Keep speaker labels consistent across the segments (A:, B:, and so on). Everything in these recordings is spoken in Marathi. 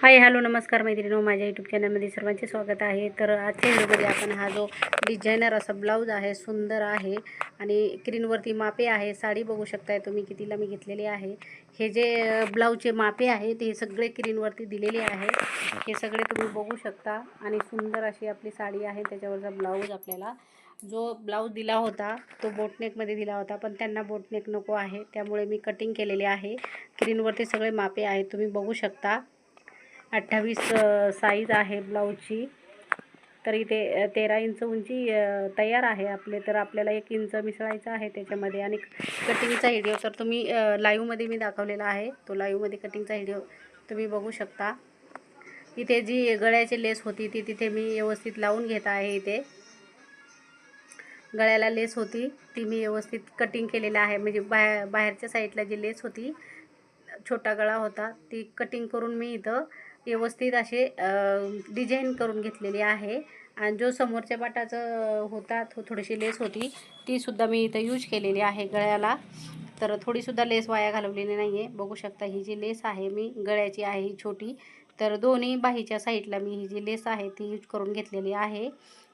A: हाय हॅलो नमस्कार मैत्रिणी माझ्या यूट्यूब चॅनलमध्ये सर्वांचे स्वागत आहे. तर आजच्या व्हिडिओमध्ये आपण हा जो डिझायनर असा ब्लाऊज आहे सुंदर आहे आणि क्रीनवरती मापे आहे साडी बघू शकताय तुम्ही कितीला मी घेतलेली आहे. हे जे ब्लाऊजचे मापे आहेत ते सगळे क्रीनवरती दिलेले आहे. हे सगळे तुम्ही बघू शकता आणि सुंदर अशी आपली साडी आहे. त्याच्यावरचा ब्लाऊज आपल्याला जो ब्लाऊज दिला होता तो बोटनेकमध्ये दिला होता पण त्यांना बोटनेक नको आहे. त्यामुळे मी कटिंग केलेली आहे. क्रीनवरती सगळे मापे आहेत तुम्ही बघू शकता. अठ्ठावीस साईज आहे ब्लाऊजची तर इथे तेरा इंच उंची तयार आहे आपले. तर आपल्याला एक इंच मिसळायचं आहे त्याच्यामध्ये. आणि कटिंगचा व्हिडिओ तर तुम्ही लाईव्हमध्ये मी दाखवलेला आहे. तो लाईव्हमध्ये कटिंगचा व्हिडिओ तुम्ही बघू शकता. इथे जी गळ्याची लेस होती ती तिथे मी व्यवस्थित लावून घेत आहे इथे. गळ्याला लेस होती ती मी व्यवस्थित कटिंग केलेलं आहे. म्हणजे बाहेर बाहेरच्या साईडला जी लेस होती छोटा गळा होता ती कटिंग करून मी इथं व्यवस्थित असे डिझाईन करून घेतलेली आहे. आणि जो समोरच्या पाटाचं होता थो थोडीशी लेस होती तीसुद्धा मी इथं यूज केलेली आहे गळ्याला. तर थोडीसुद्धा लेस वाया घालवलेली नाही आहे बघू शकता ही जी लेस आहे मी गळ्याची आहे ही छोटी. तर दोन्ही बाहीच्या साईडला मी ही जी लेस आहे ती यूज करून घेतलेली आहे.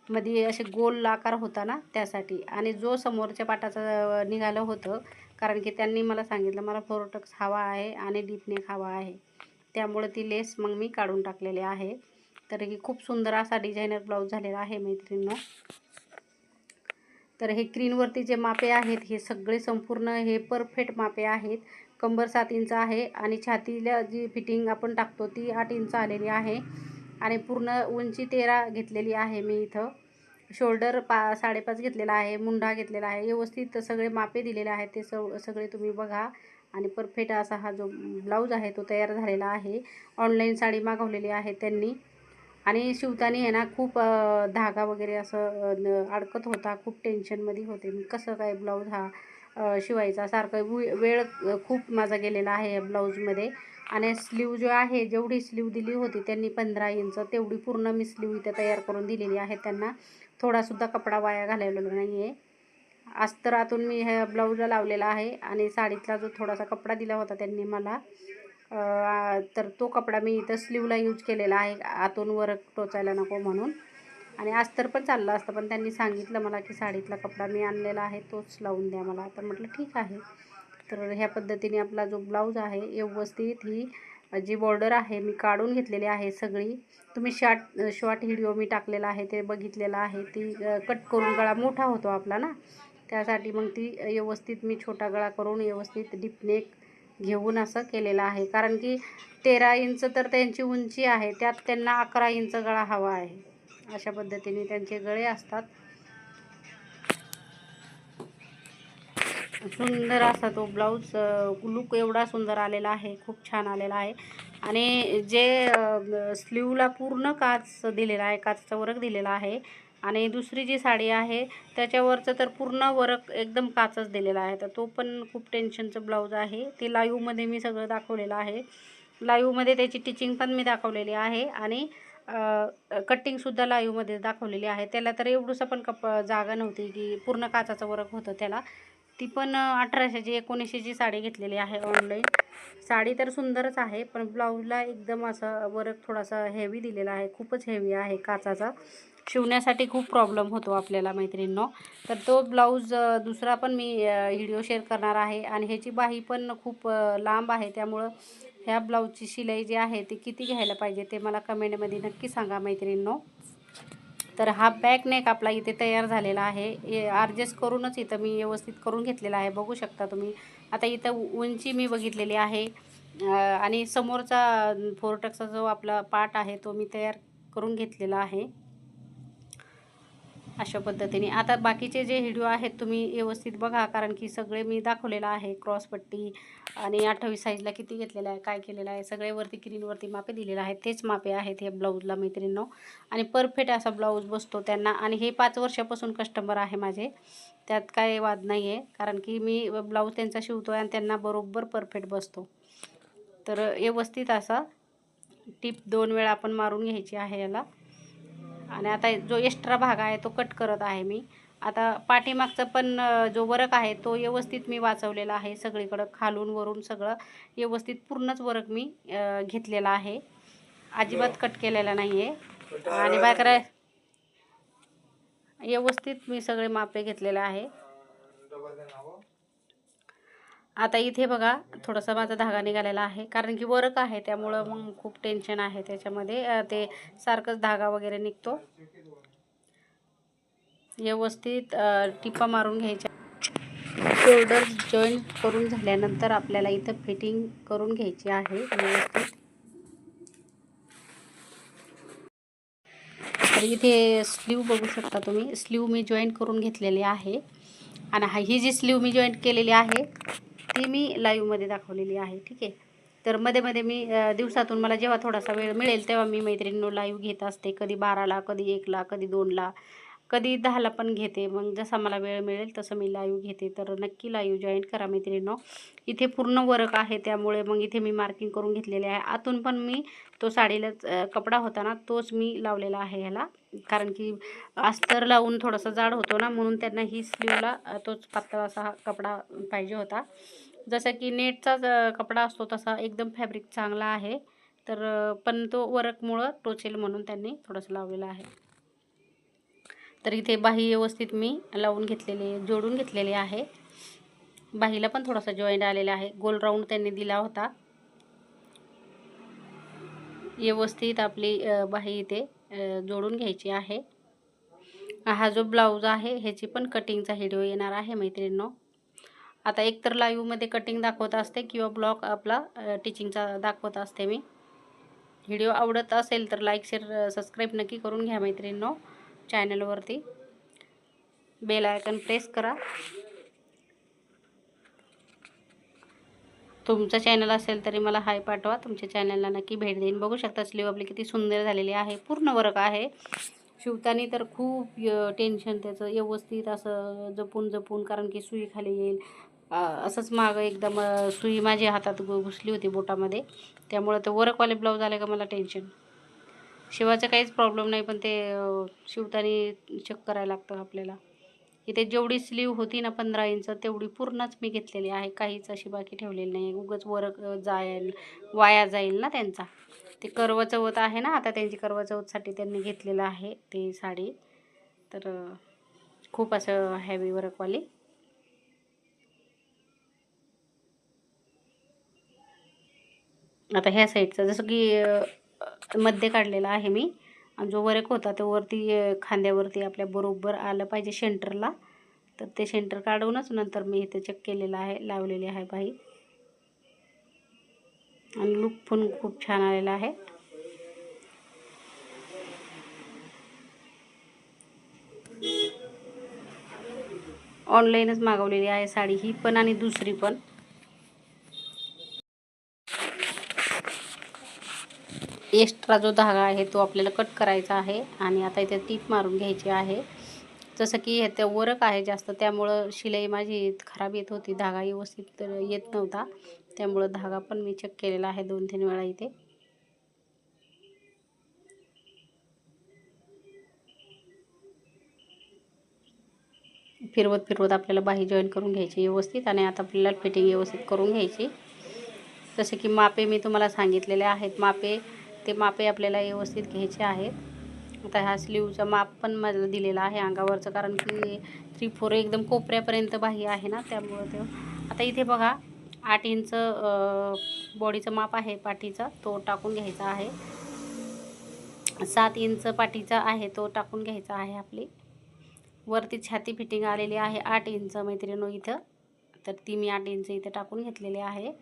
A: मध्ये असे गोल आकार होता ना त्यासाठी. आणि जो समोरच्या पाटाचं निघालं होतं कारण की त्यांनी मला सांगितलं मला फोरोटक्स हवा आहे आणि डीपनेक हवा आहे. त्यामुळे ती लेस मग मी काढून टाकलेली आहे. तर ही खूप सुंदर असा डिझायनर ब्लाऊज झालेला आहे मैत्रिणींनो. तर हे क्रीनवरती जे मापे आहेत हे सगळे संपूर्ण हे परफेक्ट मापे आहेत. कंबर सात इंच आहे आणि छातीला जी फिटिंग आपण टाकतो ती आठ इंच आलेली आहे. आणि पूर्ण उंची तेरा घेतलेली आहे मी इथं. शोल्डर पा साडेपाच घेतलेला आहे मुंढा घेतलेला आहे. व्यवस्थित सगळे मापे दिलेले आहेत ते सगळे तुम्ही बघा. आणि परफेक्ट असा हा जो ब्लाऊज आहे तो तयार झालेला आहे. ऑनलाईन साडी मागवलेली आहे त्यांनी. आणि शिवताना आहे ना खूप धागा वगैरे असं अडकत होता. खूप टेन्शनमध्ये होते. मी कसं काय ब्लाऊज हा शिवायचा? सारखं वेळ खूप माझा गेलेला आहे या ब्लाऊजमध्ये आणि स्लीव जो आहे जेवढी स्लीव दिली होती त्यांनी पंधरा इंच तेवढी पूर्ण मी स्लीव इथे तयार करून दिलेली आहे त्यांना. थोडासुद्धा कपडा वाया घालवलेला नाही आहे अस्तरातून मी ह्या ब्लाऊजला लावलेला आहे आणि साडीतला जो थोडासा कपडा दिला होता त्यांनी मला तर तो कपडा मी इथं स्लीवला यूज केलेला आहे आतून वर टोचायला नको म्हणून. आणि अस्तर पण चाललं असतं पण त्यांनी सांगितलं मला की साडीतला कपडा मी आणलेला आहे तोच लावून द्या मला. तर म्हटलं ठीक आहे. तर ह्या पद्धतीने आपला जो ब्लाऊज आहे व्यवस्थित ही जी बॉर्डर आहे मी काढून घेतलेली आहे सगळी. तुम्ही शॉर्ट शॉर्ट व्हिडिओ मी टाकलेला आहे ते बघितलेलं आहे. ती कट करून गळा मोठा होतो आपला ना. त्यासाठी मग ती व्यवस्थित मी छोटा गळा करून व्यवस्थित डीपनेक घेऊन असं केलेलं आहे. कारण की तेरा इंच तर त्यांची उंची आहे त्यात त्यांना अकरा इंच गळा हवा आहे. अशा पद्धतीने त्यांचे गळे असतात. सुंदर असा तो ब्लाऊज लुक एवढा सुंदर आलेला आहे खूप छान आलेला आहे. आणि जे स्लीवला पूर्ण काच दिलेला आहे काचचा वर्क दिलेला आहे आणि दुसरी जी साडी आहे त्याच्यावरचं तर पूर्ण वर्क एकदम काचच दिलेला आहे. तर तो पण खूप टेन्शनचं ब्लाऊज आहे. ते लाईव्हमध्ये मी सगळं दाखवलेलं आहे. लाईव्हमध्ये त्याची टिचिंग पण मी दाखवलेली आहे आणि कटिंगसुद्धा लाईव्हमध्ये दाखवलेली आहे. त्याला तर एवढंसं पण कप जागा नव्हती की पूर्ण काचाचं वर्क होतं त्याला. ती पण अठराशेची एकोणीसशेची साडी घेतलेली आहे ऑनलाईन साडी तर सुंदरच आहे पण ब्लाऊजला एकदम असं वर्क थोडासा हेवी दिलेला आहे. खूपच हेवी आहे काचाचा. शिवण्यासाठी खूप प्रॉब्लेम होतो आपल्याला मैत्रिणींनो. तर तो ब्लाऊज दुसरा पण मी व्हिडिओ शेअर करणार आहे आणि ह्याची बाही पण खूप लांब आहे. त्यामुळं ह्या ब्लाऊजची शिलाई जी आहे ती किती घ्यायला पाहिजे ते मला कमेंटमध्ये नक्की सांगा मैत्रिणींनो. तर हा बॅक नेक आपला इथे तयार झालेला आहे. ॲडजस्ट करूनच इथं मी व्यवस्थित करून घेतलेला आहे. बघू शकता तुम्ही. आता इथं उंची मी बघितलेली आहे. आणि समोरचा फोरटक्सचा जो आपला पार्ट आहे तो मी तयार करून घेतलेला आहे. अशा पद्धतीने. आता बाकीचे जे व्हिडिओ आहेत तुम्ही व्यवस्थित बघा कारण की सगळे मी दाखवलेलं आहे. क्रॉसपट्टी आणि अठ्ठावीस साईजला किती घेतलेलं आहे काय केलेलं आहे सगळे वरती स्क्रीनवरती मापे दिलेले आहेत. तेच मापे आहेत हे ब्लाऊजला मैत्रिणींनो. आणि परफेक्ट असा ब्लाऊज बसतो त्यांना. आणि हे पाच वर्षापासून कस्टमर आहे माझे. त्यात काय वाद नाही आहे कारण की मी ब्लाऊज त्यांचा शिवतो आहे आणि त्यांना बरोबर परफेक्ट बसतो. तर व्यवस्थित असा टीप दोन वेळा आपण मारून घ्यायची आहे याला. आणि आता जो एक्स्ट्रा भाग आहे तो कट करत आहे मी. आता पाठीमागचं पण जो वरक आहे तो व्यवस्थित मी वाचवलेला आहे. सगळीकडं खालून वरून सगळं व्यवस्थित पूर्णच वरक मी घेतलेला आहे. अजिबात कट केलेला नाही आहे आणि काय कराय व्यवस्थित मी सगळे मापे घेतलेले आहे. आता इथे बघा थोडासा माझा धागा निघालेला आहे. कारण की वर्क आहे त्यामुळं मग खूप टेन्शन आहे त्याच्यामध्ये. ते सारखंच धागा वगैरे निघतो. व्यवस्थित टिप्पा मारून घ्यायच्या. शोल्डर जॉईंट करून झाल्यानंतर आपल्याला इथं फिटिंग करून घ्यायची आहे. व्यवस्थित. तर इथे स्लीव बघू शकता तुम्ही. स्लीव मी जॉईंट करून घेतलेली आहे. आणि ही जी स्लीव मी जॉईंट केलेली आहे ती मी लाईव्हमध्ये दाखवलेली आहे ठीक आहे? तर मध्ये मध्ये मी दिवसातून मला जेव्हा थोडासा वेळ मिळेल तेव्हा मी मैत्रिणींनो लाईव्ह घेत असते. कधी बाराला कधी एकला कधी दोनला कधी दहाला पण घेते. मग जसा मला वेळ मिळेल तसं मी लाईव्ह घेते. तर नक्की लाईव्ह जॉईन करा मैत्रिणींनो. इथे पूर्ण वर्क आहे त्यामुळे मग इथे मी मार्किंग करून घेतलेले आहे. आतून पण मी तो साडीलाच कपडा होता ना तोच मी लावलेला आहे ह्याला. कारण की अस्तर लावून थोडासा जाड होतो ना म्हणून त्यांना ही स्लीवला तोच पातळ असा हा कपडा पाहिजे होता. जसं की नेटचाच कपडा असतो तसा एकदम फॅब्रिक चांगला आहे. तर पण तो वर्कमुळं टोचेल म्हणून त्यांनी थोडंसं लावलेला आहे. तर इथे बाही व्यवस्थित मी लावून घेतलेले जोडून घेतलेले आहे. बाहीला पण थोडासा जॉईंट आलेला आहे. गोल राऊंड त्यांनी दिला होता. व्यवस्थित आपली बाही इथे जोडून घ्यायची आहे. हा जो ब्लाऊज आहे ह्याची पण कटिंगचा व्हिडिओ येणार आहे मैत्रिणींनो. आता एकतर लाईव्हमध्ये कटिंग दाखवत असते किंवा ब्लॉग आपला टीचिंगचा दाखवत असते मी. व्हिडिओ आवडत असेल तर लाईक शेअर सबस्क्राईब नक्की करून घ्या मैत्रिणींनो चॅनलवरती बेल आयकन प्रेस करा. तुमचं चॅनल असेल तरी मला हाय पाठवा. तुमच्या चॅनलला नक्की भेट देईन. बघू शकता स्लीव आपली किती सुंदर झालेली आहे. पूर्ण वर्क आहे. शिवतानी तर खूप टेन्शन त्याचं. व्यवस्थित असं जपून जपून कारण की सुई खाली येईल. असंच मागं एकदम सुई माझ्या हातात घु- घुसली होती बोटामध्ये. त्यामुळं ते वर्कवाले ब्लाऊज आले का मला टेन्शन शिवाचं काहीच प्रॉब्लेम नाही पण ते शिवतानी चेक करायला लागतं आपल्याला. इथे जेवढी स्लीव होती ना पंधरा इंच तेवढी पूर्णच मी घेतलेली आहे. काहीच अशी बाकी ठेवलेली नाही. उगच वर जाईल वाया जाईल ना त्यांचा. ते करवा आहे ना आता त्यांची करवा त्यांनी घेतलेलं आहे ते साडी. तर खूप असं हॅवी वर्कवाली आता ह्या साईडचं जसं की मध्ये काढलेलं आहे मी. आणि जो वर्क होता तो वरती खांद्यावरती आपल्या बरोबर आलं पाहिजे सेंटरला तर ते सेंटर काढूनच नंतर मी इथे चेक केलेलं आहे लावलेली आहे बाई. आणि लुक पण खूप छान आलेला आहे. ऑनलाईनच मागवलेली आहे साडी ही पण आणि दुसरी पण. एक्स्ट्रा जो धागा आहे तो आपल्याला कट करायचा आहे. आणि आता इथे टीप मारून घ्यायची आहे. जसं की हे त्या वरक आहे जास्त त्यामुळं शिलाई माझी खराब येत होती. धागा व्यवस्थित येत नव्हता. त्यामुळं धागा पण मी चेक केलेला आहे दोन तीन वेळा इथे. फिरवत फिरवत आपल्याला बाही जॉईन करून घ्यायची व्यवस्थित आणि आता आपल्याला फिटिंग व्यवस्थित करून घ्यायची. जसे की मापे मी तुम्हाला सांगितलेले आहेत. मापे ते मापे आपल्याला व्यवस्थित घ्यायचे आहेत. आता ह्या स्लीवचं माप पण मला दिलेला आहे अंगावरचं कारण की थ्री फोर एकदम कोपऱ्यापर्यंत बाही आहे ना त्यामुळं ते. आता इथे बघा आठ इंच बॉडीचं माप आहे पाठीचा तो टाकून घ्यायचा आहे. सात इंच पाठीचा आहे तो टाकून घ्यायचा आहे आपली. वरती छाती फिटिंग आलेली आहे आठ इंच मैत्रिणीनो इथं. तर ती मी आठ इंच इथं टाकून घेतलेली आहे.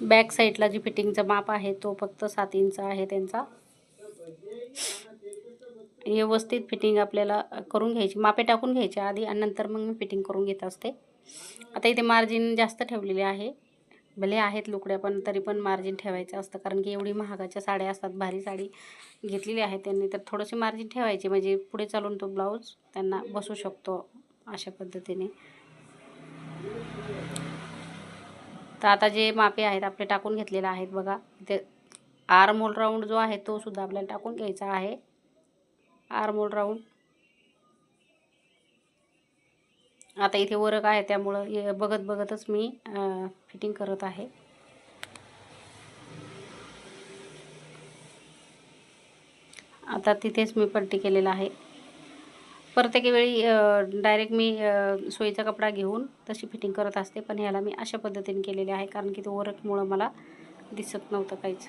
A: बॅक साईडला जी फिटिंगचा माप आहे तो फक्त सात इंच आहे त्यांचा. व्यवस्थित फिटिंग आपल्याला करून घ्यायची मापे टाकून घ्यायची आधी आणि नंतर मग मी फिटिंग करून घेत असते. आता इथे मार्जिन जास्त ठेवलेले आहे. भले आहेत लुकड्या पण तरी पण मार्जिन ठेवायचं असतं कारण की एवढी महागाच्या साड्या असतात भारी साडी घेतलेली आहे त्यांनी तर थोडंशी मार्जिन ठेवायची म्हणजे पुढे चालून तो ब्लाऊज त्यांना बसू शकतो अशा पद्धतीने. तर आता जे मापे आहेत आपले टाकून घेतलेले आहेत बघा. इथे आर्म होल राऊंड जो आहे तो सुद्धा आपल्याला टाकून घ्यायचा आहे. आर्म होल राऊंड आता इथे वरक आहे त्यामुळं बघत बघतच मी फिटिंग करत आहे. आता तिथेच मी पट्टी केलेला आहे. प्रत्येक वेळी डायरेक्ट मी सोयीचा कपडा घेऊन तशी फिटिंग करत असते. पण ह्याला मी अशा पद्धतीने केलेले आहे कारण की तो वर्कमुळं मला दिसत नव्हतं काहीच.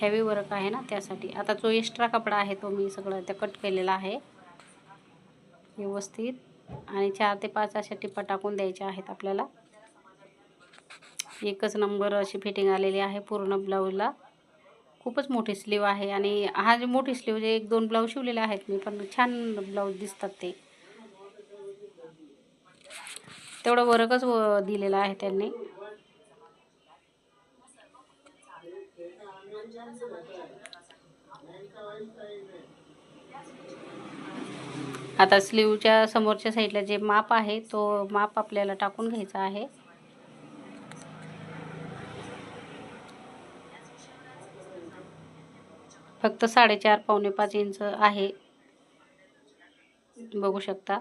A: हेवी वर्क आहे ना त्यासाठी. आता जो एक्स्ट्रा कपडा आहे तो मी सगळं त्या कट केलेला आहे. व्यवस्थित. आणि चार ते पाच अशा टिपा टाकून द्यायच्या आहेत आपल्याला. एकच नंबर अशी फिटिंग आलेली आहे पूर्ण ब्लाऊजला खूपच मोठी स्लीव आहे आणि हा जे मोठी स्लीव जे एक दोन ब्लाऊज शिवलेले आहेत मी पण छान ब्लाऊज दिसतात ते. तेवढं वरकच व आहे त्यांनी. आता स्लीवच्या समोरच्या साईडला जे माप आहे तो माप आपल्याला टाकून घ्यायचा आहे. फक्त साडेचार पावणे पाच इंच आहे. बघू शकता.